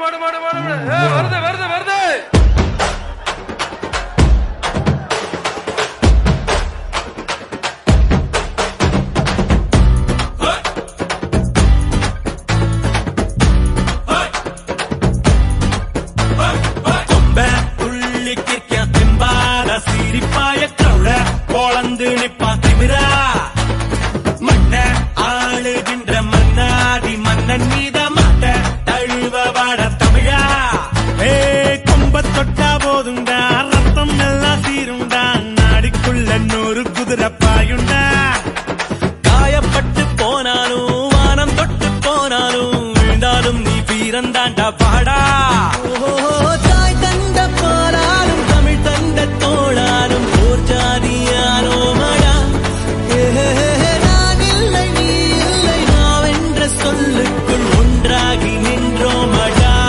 மாடு மாடு மாடு வருது சிரிப்பாய கவுள பொழந்து நிப்பா திமிரா. குதிரை காயப்பட்டு போனாலும் வானம் தொட்டு போனாலும் விழுந்தாலும் நீ வீரந்தாண்டா பாட.